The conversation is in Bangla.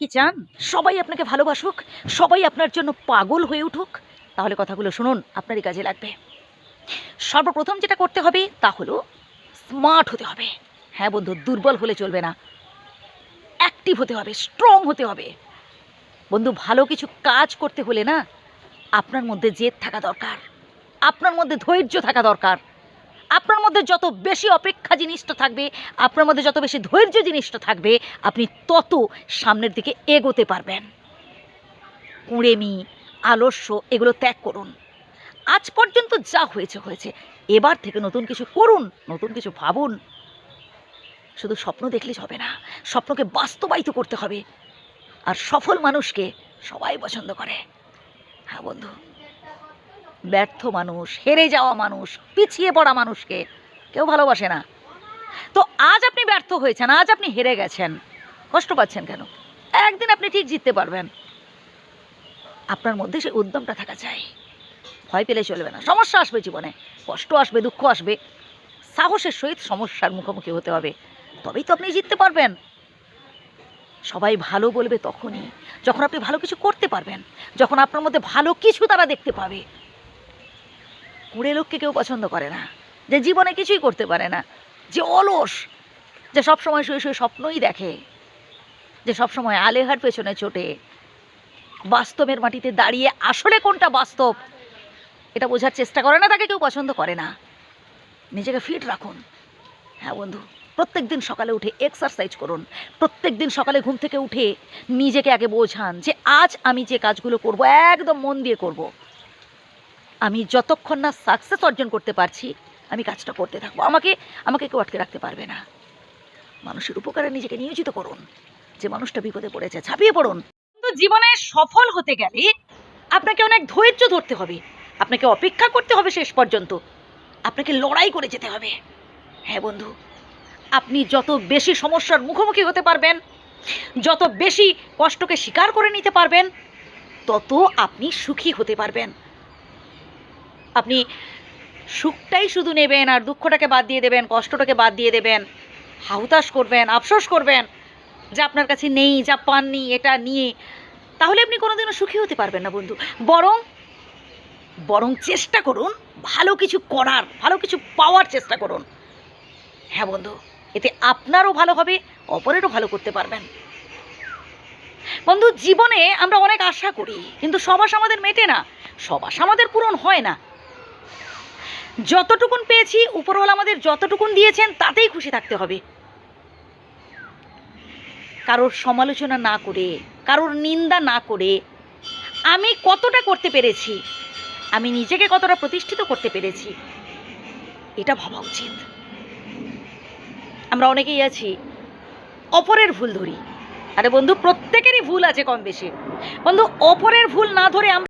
কি চান? সবাই আপনাকে ভালোবাসুক, সবাই আপনার জন্য পাগল হয়ে উঠুক। তাহলে কথাগুলো শুনুন, আপনারই কাজে লাগবে। সর্বপ্রথম যেটা করতে হবে, তা হলো স্মার্ট হতে হবে। হ্যাঁ বন্ধু, দুর্বল হলে চলবে না। অ্যাক্টিভ হতে হবে স্ট্রং হতে হবে। বন্ধু, ভালো কিছু কাজ করতে হলে না, আপনার মধ্যে জেদ থাকা দরকার। আপনার মধ্যে ধৈর্য থাকা দরকার। আপনার মধ্যে যত বেশি অপেক্ষা জিনিসটা থাকবে, আপনার মধ্যে যত বেশি ধৈর্য জিনিসটা থাকবে, আপনি তত সামনের দিকে এগোতে পারবেন। কুঁড়েমি, আলস্য, এগুলো ত্যাগ করুন। আজ পর্যন্ত যা হয়েছে হয়েছে। এবার থেকে নতুন কিছু করুন, নতুন কিছু ভাবুন। শুধু স্বপ্ন দেখলেই হবে না, স্বপ্নকে বাস্তবায়িত করতে হবে। আর সফল মানুষকে সবাই পছন্দ করে। হ্যাঁ বন্ধু। ব্যর্থ মানুষ, হেরে যাওয়া মানুষ, পিছিয়ে পড়া মানুষকে কেউ ভালোবাসে না। তো আজ আপনি ব্যর্থ হয়েছেন, আজ আপনি হেরে গেছেন। কষ্ট পাচ্ছেন কেন? একদিন আপনি ঠিক জিততে পারবেন। আপনার মধ্যে সেই উদ্যমটা থাকা চাই। ভয় পেলে চলবে না। সমস্যা আসবে জীবনে। কষ্ট আসবে, দুঃখ আসবে। সাহসের সহিত সমস্যার মুখোমুখি হতে হবে। তবেই তো আপনি জিততে পারবেন। সবাই ভালো বলবে তখনই, যখন আপনি ভালো কিছু করতে পারবেন, যখন আপনার মধ্যে ভালো কিছু তারা দেখতে পাবে। কুড়ে লোককে কেউ পছন্দ করে না, যে জীবনে কিছুই করতে পারে না, যে অলস, যে সব সময় শুয়ে শুয়ে স্বপ্নই দেখে, যে সব সময় আলেহার পেছনে ছোটে বাস্তবের মাটিতে দাঁড়িয়ে আসলে কোনটা বাস্তব, এটা বোঝার চেষ্টা করে না, তাকে কেউ পছন্দ করে না। নিজেকে ফিট রাখুন। হ্যাঁ বন্ধু প্রত্যেক দিন সকালে উঠে এক্সারসাইজ করুন। প্রত্যেক দিন সকালে ঘুম থেকে উঠে নিজেকে আগে বোঝান যে আজ আমি যে কাজগুলো করব, একদম মন দিয়ে করব। আমি যতক্ষণ না সাকসেস অর্জন করতে পারছি, আমি কাজটা করতে থাকব। আমাকে আমাকে কেউ আটকে রাখতে পারবে না। মানুষের উপকারে নিজেকে নিয়োজিত করুন। যে মানুষটা বিপদে পড়েছে ছাপিয়ে পড়ুন। কিন্তু জীবনে সফল হতে গেলে আপনাকে অনেক ধৈর্য ধরতে হবে। আপনাকে অপেক্ষা করতে হবে শেষ পর্যন্ত। আপনাকে লড়াই করে যেতে হবে। হ্যাঁ বন্ধু, আপনি যত বেশি সমস্যার মুখোমুখি হতে পারবেন, যত বেশি কষ্টকে স্বীকার করে নিতে পারবেন, তত আপনি সুখী হতে পারবেন। আপনি সুখটাই শুধু নেবেন আর দুঃখটাকে বাদ দিয়ে দেবেন, কষ্টটাকে বাদ দিয়ে দেবেন, হাহুতাশ করবেন, আফসোস করবেন, যা আপনার কাছে নেই, যা পাননি, এটা নিয়ে, তাহলে আপনি কোনোদিনও সুখী হতে পারবেন না বন্ধু। বরং বরং চেষ্টা করুন, ভালো কিছু করার, ভালো কিছু পাওয়ার চেষ্টা করুন। হ্যাঁ বন্ধু, এতে আপনারও ভালো হবে, অপরেরও ভালো করতে পারবেন। বন্ধু, জীবনে আমরা অনেক আশা করি, কিন্তু সব আশা আমাদের মেটে না, সব আশা আমাদের পূরণ হয় না। যতটুকুন পেয়েছি, উপরওয়ালা আমাদের যতটুকুন দিয়েছেন, তাতেই খুশি থাকতে হবে। কারোর সমালোচনা না করে, কারোর নিন্দা না করে, আমি কতটা করতে পেরেছি, আমি নিজেকে কতটা প্রতিষ্ঠিত করতে পেরেছি, এটা ভাবা উচিত। আমরা অনেকেই আছি, অপরের ভুল ধরি। আরে বন্ধু, প্রত্যেকেরই ভুল আছে কম বেশি বন্ধু, অপরের ভুল না ধরে আমরা